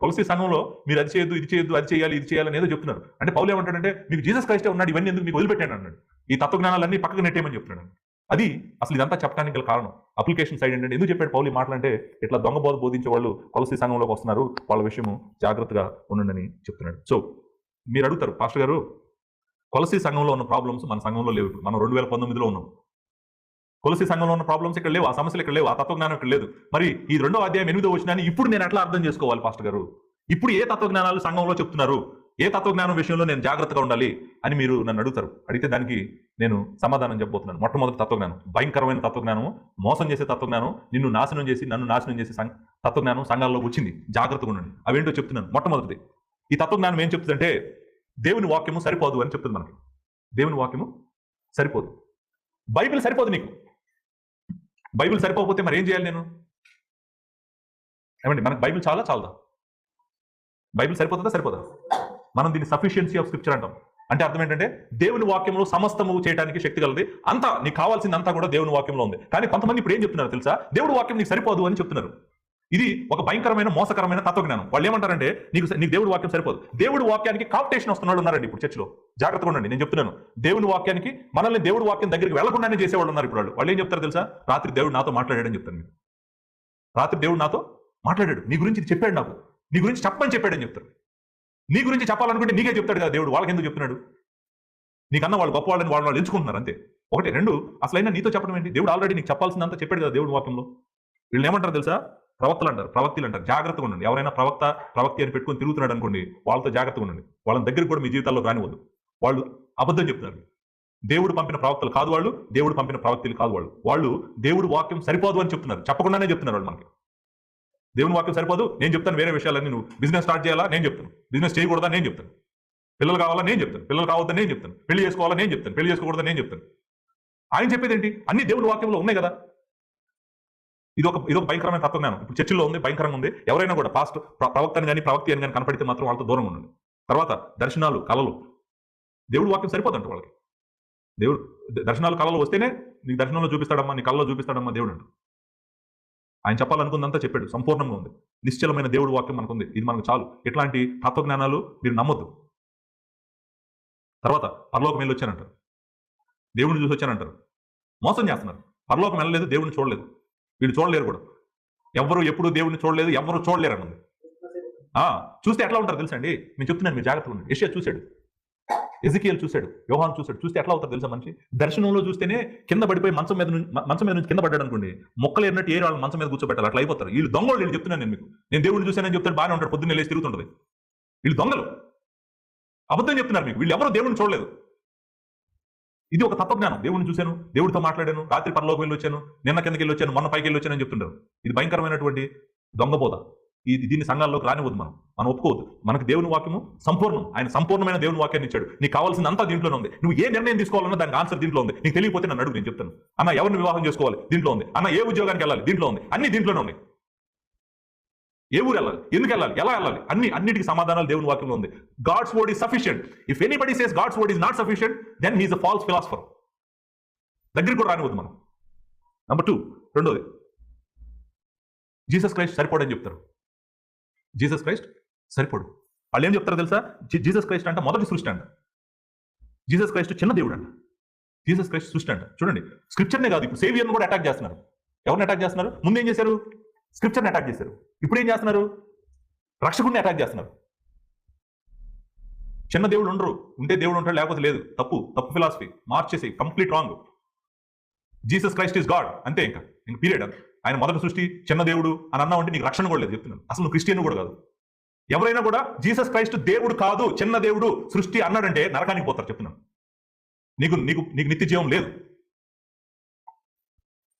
తులసి సంఘంలో మీరు అది చేయొద్దు ఇది చేయొద్దు అది చేయాలి ఇది చేయాలి ఏదో చెప్తున్నారు. అంటే పౌలు ఏమంటాడంటే మీకు జీసస్ క్రైస్టే ఉన్నాడు ఇవన్నీ ఎందుకు మీకు వదిలిపెట్టాను అన్నాడు. ఈ తత్వజ్ఞానాలన్నీ పక్కకు నెట్టేయమని చెప్తున్నాడు. అది అసలు ఇదంతా చెప్పడానికి గల కారణం. అప్లికేషన్ సైడ్ ఏంటంటే ఎందుకు చెప్పాడు పౌలు మాట్లాడంటే మాటలంటే ఇట్లా దొంగ బోధ బోధించే వాళ్ళు తులసి సంఘంలోకి వస్తున్నారు వాళ్ళ విషయము జాగ్రత్తగా ఉండండి చెప్తున్నాడు. సో మీరు అడుగుతారు పాస్టర్ గారు కొలసి సంఘంలో ఉన్న ప్రాబ్లమ్స్ మన సంఘంలో లేవు మనం రెండు వేల పంతొమ్మిదిలో ఉన్నాం. తులసి సంఘంలో ఉన్న ప్రాబ్లమ్స్ ఇక్కడ లేవు ఆ సమస్యలు ఇక్కడ లేవు ఆ తత్వజ్ఞానం ఇక్కడ లేదు. మరి ఈ రెండో అధ్యాయం ఎనిమిదో వచ్చినాన్ని ఇప్పుడు నేను ఎట్లా అర్థం చేసుకోవాలి పాస్టర్ గారు? ఇప్పుడు ఏ తత్వజ్ఞానాలు సంఘంలో చెప్తున్నారు? ఏ తత్వజ్ఞానం విషయంలో నేను జాగ్రత్తగా ఉండాలి అని మీరు నన్ను అడుగుతారు. అడిగితే దానికి నేను సమాధానం చెప్పబోతున్నాను. మొట్టమొదటి తత్వజ్ఞానం. భయంకరమైన తత్వజ్ఞానం మోసం చేసే తత్వజ్ఞానం నిన్ను నాశనం చేసి నన్ను నాశనం చేసే తత్వజ్ఞానం సంఘాల్లో వచ్చింది. జాగ్రత్తగా ఉండండి. అవేంటో చెప్తున్నాను మొట్టమొదటిది. ఈ తత్వజ్ఞానం ఏం చెప్తుందంటే దేవుని వాక్యము సరిపోదు అని చెప్తుంది మనకి. దేవుని వాక్యము సరిపోదు. బైబిల్ సరిపోదు నీకు బైబిల్ సరిపోకపోతే మరి ఏం చేయాలి నేను? ఏమండి మనకు బైబిల్ చాలా? చాలదా? బైబిల్ సరిపోతుందా? సరిపోదా? మనం దీన్ని సఫిషియన్సీ ఆఫ్ స్క్రిప్చర్ అంటాం. అంటే అర్థం ఏంటంటే దేవుని వాక్యంలో సమస్తము చేయడానికి శక్తి కలది అంతా నీకు కావాల్సింది అంతా కూడా దేవుని వాక్యంలో ఉంది. కానీ కొంతమంది ఇప్పుడు ఏం చెప్తున్నారు తెలుసా? దేవుడి వాక్యం నీకు సరిపోదు అని చెప్తున్నారు. ఇది ఒక భయంకరమైన మోసకరమైన తత్వజ్ఞానం. వాళ్ళు ఏమంటారంటే నీకు నీకు దేవుడి వాక్యం సరిపోదు. దేవుడి వాక్యానికి కాంపిటేషన్ వస్తున్నాడు ఉన్నారండి ఇప్పుడు చర్చలో. జాగ్రత్తగా ఉండండి నేను చెప్తున్నాను. దేవుడి వాక్యానికి మనల్ని దేవుడి వాక్యం దగ్గరికి వెళ్ళకుండానే చేసేవాళ్ళు ఉన్నారు ఇప్పుడు వాళ్ళు. వాళ్ళు ఏం చెప్తారు తెలుసా? రాత్రి దేవుడు నాతో మాట్లాడాడని చెప్తాను మీరు. రాత్రి దేవుడు నాతో మాట్లాడాడు. నీ గురించి ఇది చెప్పాడు నాకు. నీ గురించి చెప్పని చెప్పాడని చెప్తారు. నీ గురించి చెప్పాలనుకుంటే నీకే చెప్తాడు కదా దేవుడు. వాళ్ళకి ఎందుకు చెప్తున్నాడు? నీకన్నా వాళ్ళు గొప్ప వాళ్ళని వాళ్ళు వాళ్ళు ఎంచుకుంటున్నారు అంతే. ఒకటి రెండు అసలైనా నీతో చెప్పడం ఏంటి? దేవుడు ఆల్రెడీ నీకు చెప్పాల్సిందంతా చెప్పాడు కదా దేవుడు వాక్యంలో. వీళ్ళు ఏమంటారు తెలుసా? ప్రవక్తలు అంటారు ప్రవక్తలు అంటారు. జాగ్రత్తగా ఉండండి. ఎవరైనా ప్రవక్త ప్రవక్తి అని పెట్టుకొని తిరుగుతున్నాడు అనుకోండి వాళ్ళతో జాగ్రత్తగా ఉండండి. వాళ్ళ దగ్గరికి కూడా మీ జీవితాల్లో రానివ్వద్దు. వాళ్ళు అబద్ధం చెప్తున్నారు దేవుడు పంపిన ప్రవక్తలు కాదు వాళ్ళు దేవుడు పంపిన ప్రవక్తలు కాదు వాళ్ళు. వాళ్ళు దేవుడు వాక్యం సరిపోదు అని చెప్తున్నారు. చెప్పకుండానే చెప్తున్నారు వాళ్ళు మనకి. దేవుని వాక్యం సరిపోదు నేను చెప్తాను వేరే విషయాలన్నీ నువ్వు. బిజినెస్ స్టార్ట్ చేయాలా? నేను చెప్తాను. బిజినెస్ చేయకూడదా? నేను చెప్తాను. పిల్లలు కావాలా? నేను చెప్తాను. పిల్లలు కావద్దా నేను చెప్తాను. పెళ్ళి చేసుకోవాలా? నేను చెప్తాను. పెళ్ళి చేసుకోకూడదా? నేను చెప్తాను. ఆయన చెప్పేది ఏంటి అన్ని దేవుడి వాక్యంలో ఉన్నాయి కదా. ఇది ఒక ఇది ఒక భయంకరమైన తత్వజ్ఞానం ఇప్పుడు చర్చిలో ఉంది భయంకరంగా ఉంది. ఎవరైనా కూడా పాస్ట్ ప్రవక్త అని కానీ ప్రవక్తి అని కానీ కనపడితే మాత్రం వాళ్ళతో దూరంగా ఉండండి. తర్వాత దర్శనాలు కళలు. దేవుడు వాక్యం సరిపోదంట వాళ్ళకి. దేవుడు దర్శనాలు కళలు వస్తేనే నీకు దర్శనంలో చూపిస్తాడమ్మా నీ కళలో చూపిస్తాడమ్మా దేవుడు అంట ఆయన చెప్పాలనుకుందంతా చెప్పాడు సంపూర్ణంగా ఉంది. నిశ్చలమైన దేవుడు వాక్యం మనకు ఉంది ఇది మనకు చాలు. ఇట్లాంటి తత్వజ్ఞానాలు మీరు నమ్మొద్దు. తర్వాత పరలోకం వెళ్ళి వచ్చానంటారు దేవుడిని చూసి వచ్చానంటారు మోసం చేస్తున్నారు. పరలోకం వెళ్ళలేదు దేవుడిని చూడలేదు. వీళ్ళు చూడలేరు కూడా. ఎవరు ఎప్పుడు దేవుడిని చూడలేదు ఎవరు చూడలేరు అన్నది. ఆ, చూస్తే ఎట్లా ఉంటారు తెలుసా అండి? నేను చెప్తున్నాను మీరు జాగ్రత్తగా ఉండండి. ఏషియా చూశాడు. ఎజికియల్ చూశాడు. యోహాన్ చూశాడు. చూస్తే ఎట్లా అవుతారు తెలుసా మనిషి? దర్శనంలో చూస్తేనే కింద పడిపోయి మంచం మీద నుంచి మంచం మీద నుంచి కింద పడ్డాడు అనుకోండి మొక్కలు ఏరినట్టు ఏ వాళ్ళు మంచం మీద కూర్చోబెట్టాలి అట్లా అయిపోతారు. వీళ్ళు దొంగలు నేను చెప్తున్నాను నేను మీకు. నేను దేవుడిని చూశానని చెప్తాడు బాగానే ఉంటాడు పొద్దున్నే లేచి తిరుగుతుంటుంది. వీళ్ళు దొంగలు. అబద్ధం చెప్తున్నారు మీకు. వీళ్ళు ఎవరు దేవుడిని చూడలేదు. ఇది ఒక తత్వజ్ఞానం. దేవుడిని చూశాను దేవుడితో మాట్లాడాను రాత్రి పరలోకి వెళ్ళి వచ్చాను నిన్న కిందకి వెళ్ళి వచ్చాను మొన్న పైకి వెళ్ళి వచ్చానని చెప్తుంటారు ఇది భయంకరమైనటువంటి దొంగబోధ ఇది దీన్ని సంఘాల్లోకి రానివద్దు మనం. మనం ఒప్పుకోవద్దు. మనకి దేవుని వాక్యము సంపూర్ణం. ఆయన సంపూర్ణమైన దేవుని వాక్యాన్ని ఇచ్చాడు. నీకు కావాల్సింది అంతా దీంట్లోనే ఉంది. నువ్వు ఏ నిర్ణయం తీసుకోవాలన్నా దానికి ఆన్సర్ దీంట్లో ఉంది. నీకు తెలియకపోతే నన్ను అడుగు నేను చెప్తాను. అన్న ఎవరిని వివాహం చేసుకోవాలి? దీంట్లో ఉంది. అన్న ఏ ఉద్యోగానికి వెళ్ళాలి? దీంట్లో ఉంది. అన్ని దీంట్లోనే ఉన్నాయి. ఏ ఊరు వెళ్ళాలి? ఎందుకు వెళ్ళాలి? ఎలా వెళ్ళాలి? అన్ని అన్నిటికీ సమాధానాలు దేవుని వాక్యంలో ఉంది. God's word is sufficient if anybody says God's word is not sufficient then he's a false philosopher దగ్గరికి కూడా రానివద్దు మనం. నెంబర్ టూ రెండోది జీసస్ క్రైస్ట్ సరిపోడని చెప్తారు. జీసస్ క్రైస్ట్ సరిపోడు. వాళ్ళు ఏం చెప్తారో తెలుసా? జీసస్ క్రైస్ట్ అంటే మొదటి సృష్టి అంట. జీసస్ క్రైస్ట్ చిన్న దేవుడు అంట. జీసస్ క్రైస్ట్ సృష్టి అంట. చూడండి స్క్రిప్చర్నే కాదు ఇప్పుడు సేవియర్ని కూడా అటాక్ చేస్తున్నారు. ఎవరిని అటాక్ చేస్తున్నారు? ముందు ఏం చేశారు స్క్రిప్చర్ని అటాక్ చేశారు. ఇప్పుడు ఏం చేస్తున్నారు? రక్షకుడిని అటాక్ చేస్తున్నారు. చిన్న దేవుడు ఉండరు. ఉంటే దేవుడు ఉంటాడు లేకపోతే లేదు. తప్పు తప్పు ఫిలాసఫీ మార్చేసి complete wrong Jesus Christ is God అంతే ఇంకా. ఇంక పీరియడ్ ఆయన మొదటి సృష్టి చిన్న దేవుడు అని అన్నా ఉంటే నీకు రక్షణ కూడా లేదు చెప్తున్నాను. అసలు నువ్వు క్రిస్టియన్ కూడా కాదు. ఎవరైనా కూడా జీసస్ క్రైస్ట్ దేవుడు కాదు చిన్న దేవుడు సృష్టి అన్నాడంటే నరకానికి పోతారు చెప్తున్నాను. నీకు నీకు నీకు నిత్య జీవం లేదు.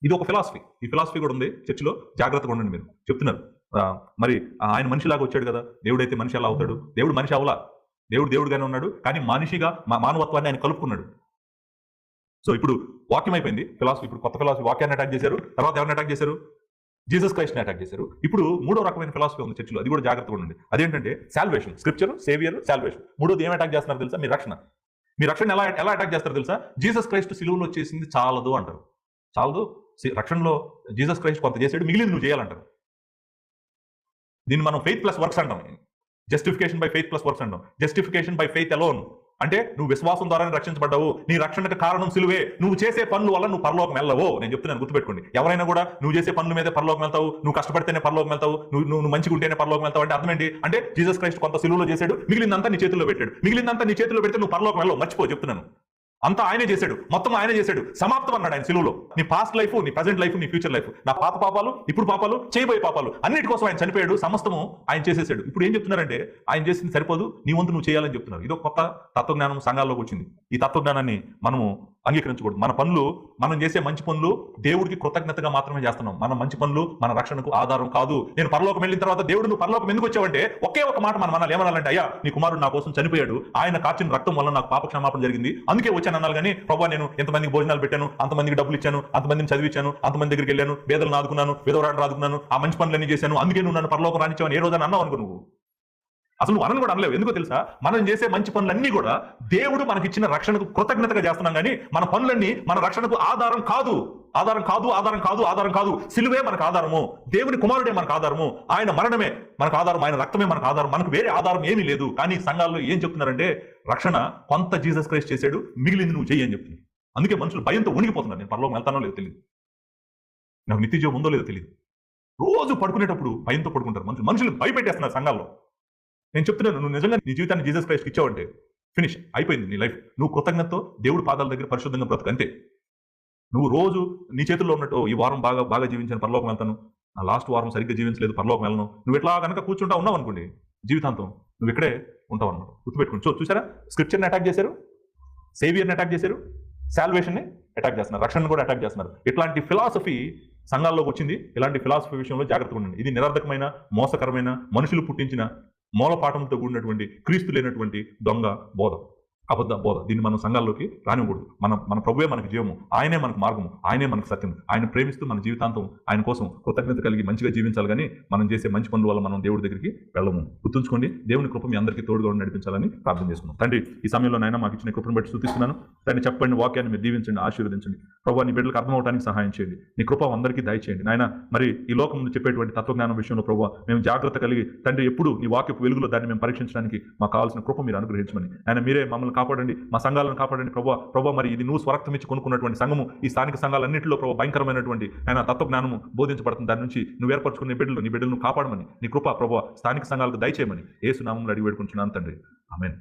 ఇది ఒక ఫిలాసఫీ ఈ ఫిలాసఫీ కూడా ఉంది చర్చిలో. జాగ్రత్తగా ఉండండి మీరు. చెప్తున్నారు. మరి ఆ, ఆయన మనిషిలాగా వచ్చాడు కదా. దేవుడైతే మనిషి ఎలా అవుతాడు. దేవుడు మనిషి అవలా. దేవుడు దేవుడుగానే ఉన్నాడు. కానీ మనిషిగా మా మానవత్వాన్ని ఆయన కలుపుకున్నాడు. సో ఇప్పుడు వాక్యం అయిపోయింది. ఫిలాసఫీ ఇప్పుడు కొత్త ఫిలాసఫీ వాక్యాన్ని అటాక్ చేశారు. తర్వాత ఎవరిని అటాక్ చేశారు? జీసస్ క్రైస్ట్ని అటాక్ చేశారు. ఇప్పుడు మూడో రకమైన ఫిలాసఫీ ఉంది చర్చిలో. అది కూడా జాగ్రత్తగా ఉండండి. అదేంటంటే సాల్వేషన్ స్క్రిప్చర్ సేవియర్ సాల్వేషన్ మూడోది ఏం అటాక్ చేస్తున్నారు తెలుసా? మీ రక్షణ. మీ రక్షణ ఎలా ఎలా అటాక్ చేస్తారు తెలుసా? జీసస్ క్రైస్ట్ సిలువలో వచ్చేసింది చాలదు అంటారు. చాలదు. రక్షణలో జీసస్ క్రైస్ట్ కొంత చేసాడు మిగిలింది నువ్వు చేయాలంటారు. దీన్ని మనం ఫెయిత్ ప్లస్ వర్క్స్ అంటాం. Justification by faith plus works అంటాం. జస్టిఫికేషన్ బై ఫెయిత్ అలోన్ అంటే నువ్వు విశ్వాసం ద్వారానే రక్షించబడ్డావు. నీ రక్షణకు కారణం సిలువే. నువ్వు చేసే పనుల వల్ల నువ్వు పరలోకం వెళ్ళవు. నేను చెప్తున్నాను గుర్తుపెట్టుకోండి. ఎవరైనా కూడా నువ్వు చేసే పనుల మీద పరలోకం వెళ్తావు. నువ్వు కష్టపడితేనే పరలోకం వెళ్తావు. నువ్వు నువ్వు మంచిగా ఉంటేనే పరలోకం వెళ్తావు అంటే అర్థం ఏంటి? అంటే జీసస్ క్రైస్ట్ కొంత సిలువలో చేశాడు. మిగిలిందంతా నీ చేతుల్లో పెట్టాడు. మిగిలిందంతా నీ చేతిలో పెడితే నువ్వు పరలోకం వెళ్ళవు. మర్చిపో చెప్తున్నాను. అంతా ఆయనే చేశాడు. మొత్తం ఆయనే చేశాడు. సమాప్తం అన్నాడు ఆయన సిలువలో. నీ పాస్ట్ లైఫ్ నీ ప్రజెంట్ లైఫ్ నీ ఫ్యూచర్ లైఫ్ నా పాత పాపాలు ఇప్పుడు పాపాలు చేయబోయే పాపాలు. అన్నిటి కోసం ఆయన చనిపోయాడు. సమస్తము ఆయన చేసేసాడు. ఇప్పుడు ఏం చెప్తున్నారంటే ఆయన చేసింది సరిపోదు. నీ వంతు నువ్వు చేయాలని చెప్తున్నారు. ఇది ఒక కొత్త తత్వజ్ఞానం సంఘాల్లోకి వచ్చింది. ఈ తత్వజ్ఞానాన్ని మనము అంగీకరించకూడదు. మన పనులు మనం చేసే మంచి పనులు దేవుడికి కృతజ్ఞతగా మాత్రమే చేస్తున్నాం. మన మంచి పనులు మన రక్షణకు ఆధారం కాదు. నేను పరలోకం వెళ్ళిన తర్వాత దేవుడు నువ్వు పరలోకం ఎందుకు వచ్చావంటే ఒకే ఒక మాట మన మన ఏమనాలంటే అయ్యా నీ కుమారుడు నా కోసం చనిపోయాడు. ఆయన కాచిన రక్తం వల్ల నాకు పాప క్షమాపణ జరిగింది. అందుకే వచ్చాను అన్నారు కానీ ప్రభావ నేను ఎంతమందికి భోజనాలు పెట్టాను అంతమందికి డబ్బులు ఇచ్చాను అంతమందిని చదివించాను అంతమంది దగ్గరికి వెళ్ళాను పేదలను ఆదుకున్నాను వేదవరాడు ఆదుకున్నాను ఆ మంచి పనులన్నీ చేశాను. అందుకే నువ్వు నన్ను పరలోకం రానిచ్చావని ఏ రోజు అన్నావు అనుకో నువ్వు. అసలు నువ్వు కూడా అనలేవు. ఎందుకో తెలుసా? మనం చేసే మంచి పనులన్నీ కూడా దేవుడు మనకిచ్చిన రక్షణకు కృతజ్ఞతగా చేస్తున్నాం కానీ మన పనులన్నీ మన రక్షణకు ఆధారం కాదు. ఆధారం కాదు ఆధారం కాదు ఆధారం కాదు. సిలువే మనకు ఆధారము. దేవుని కుమారుడే మనకు ఆధారము. ఆయన మరణమే మనకు ఆధారం. ఆయన రక్తమే మనకు ఆధారం. మనకు వేరే ఆధారం ఏమీ లేదు. కానీ సంఘాల్లో ఏం చెప్తున్నారంటే రక్షణ కొంత జీసస్ క్రైస్ట్ చేశాడు మిగిలింది నువ్వు చెయ్యి అని చెప్తుంది. అందుకే మనుషులు భయంతో ఉనిగిపోతున్నారు. నేను పరలోకం వెళ్తానో లేదో తెలియదు నాకు నిత్యజీవం ఉందో లేదో తెలియదు రోజు పడుకునేటప్పుడు భయంతో పడుకుంటారు మనుషులు. మనుషులు భయపెట్టేస్తున్నారు సంఘాల్లో. నేను చెప్తున్నాను నువ్వు నిజంగా నీ జీవితాన్ని జీసస్ క్రైస్ట్కి ఇచ్చావంటే ఫినిష్ అయిపోయింది నీ లైఫ్. నువ్వు కృతజ్ఞతతో దేవుడి పాదాల దగ్గర పరిశుద్ధంగా బ్రతుకు అంతే. నువ్వు రోజు నీ చేతుల్లో ఉన్నట్టు ఈ వారం బాగా బాగా జీవించాను పరలోకం వెళ్తాను. నా లాస్ట్ వారం సరిగ్గా జీవించలేదు పరలోకం వెళ్ళను నువ్వు ఎట్లా కనుక కూర్చుంటా ఉన్నావు అనుకోండి జీవితాంతం నువ్వు ఇక్కడే ఉంటావు అనమాట గుర్తుపెట్టుకుని చూ చూసారా? స్క్రిప్చర్ని అటాక్ చేశారు? సేవియర్ని అటాక్ చేశారు? శాల్వేషన్ని అటాక్ చేస్తున్నారు. రక్షణను కూడా అటాక్ చేస్తున్నారు. ఇట్లాంటి ఫిలాసఫీ సంఘాల్లోకి వచ్చింది. ఇలాంటి ఫిలాసఫీ విషయంలో జాగ్రత్తగా ఉండండి. ఇది నిరర్ధకమైన మోసకరమైన మనుషులు పుట్టించిన మూలపాఠంతో కూడినటువంటి క్రీస్తు లేనటువంటి దొంగ బోధ అబద్ధ బోధ. దీన్ని మనం సంఘాల్లోకి రానివ్వకూడదు. మన మన ప్రభువే మనకి జీవము. ఆయనే మనకు మార్గము. ఆయనే మనకు సత్యం ఆయన ప్రేమిస్తూ మన జీవితాంతం ఆయన కోసం కృతజ్ఞత కలిగి మంచిగా జీవించాలి కానీ మనం చేసే మంచి పనుల వల్ల మనం దేవుడి దగ్గరికి వెళ్ళము. గుర్తుంచుకోండి దేవుని కృప మీ అందరికీ తోడుగా ఉండి నడిపించాలని ప్రార్థన చేసుకున్నాం. తండ్రి ఈ సమయంలో నాయన మాకు ఇచ్చిన కృపను బట్టి చూపిస్తున్నాను దాన్ని చెప్పండి వాక్యాన్ని మీరు దీవించండి ఆశీర్వదించండి. ప్రభు నీ బిడ్డలకు అర్థమవడానికి సహాయం చేయండి. నీ కృప అందరికీ దయచేయండి. నాయన మరి ఈ లోకం చెప్పేటువంటి తత్వజ్ఞానం విషయంలో ప్రభు మేము జాగ్రత్త కలిగి తండ్రి ఎప్పుడు నీ వాక్యపు వెలుగులో దాన్ని మేము పరీక్షించడానికి మాకు కావాల్సిన కృప మీరు అనుగ్రహించమని. ఆయన మీరే మమ్మల్ని కాపాడండి. మా సంఘాలను కాపాడండి. ప్రభు ప్రభు మరి ఇది నువ్వు స్వరక్తం ఇచ్చి కొనుక్కున్నటువంటి సంఘము. ఈ స్థానిక సంఘాలన్నింటిలో ప్రభు భయంకరమైనటువంటి ఆయన తత్వజ్ఞానము బోధించబడుతుంది. దాని నుంచి నువ్వు ఏర్పరచుకునే బిడ్డలు నీ బిడ్డలను కాపాడమని నీ కృప ప్రభు స్థానిక సంఘాలకు దయచేయమని ఏసునామంలో అడిగి వేడుకుంటున్నాను తండ్రి. ఆమెన్.